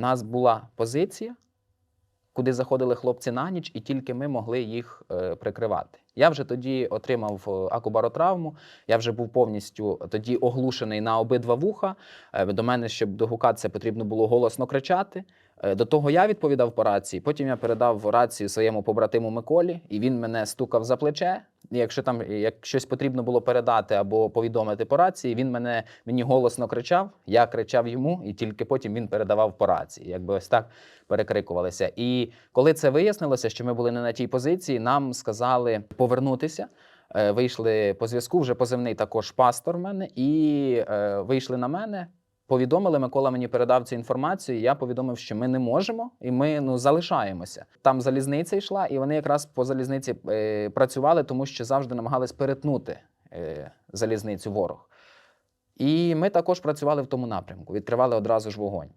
У нас була позиція, куди заходили хлопці на ніч, і тільки ми могли їх е, прикривати. Я вже тоді отримав е, акубаротравму, я вже був повністю тоді оглушений на обидва вуха. Е, До мене, щоб догукатися, потрібно було голосно кричати. До того я відповідав по рації. Потім я передав рацію своєму побратиму Миколі, і він мене стукав за плече. Якщо там як щось потрібно було передати або повідомити по рації, він мене мені голосно кричав, я кричав йому, і тільки потім він передавав по рації. Якби ось так перекрикувалися. І коли це вияснилося, що ми були не на тій позиції, нам сказали повернутися. Е, Вийшли по зв'язку, вже позивний також пастор в мене, і е, вийшли на мене. Повідомили, Микола мені передав цю інформацію. і Я повідомив, що ми не можемо, і ми ну залишаємося. Там залізниця йшла, і вони якраз по залізниці е, працювали, тому що завжди намагались перетнути е, залізницю ворог. І ми також працювали в тому напрямку, відкривали одразу ж вогонь.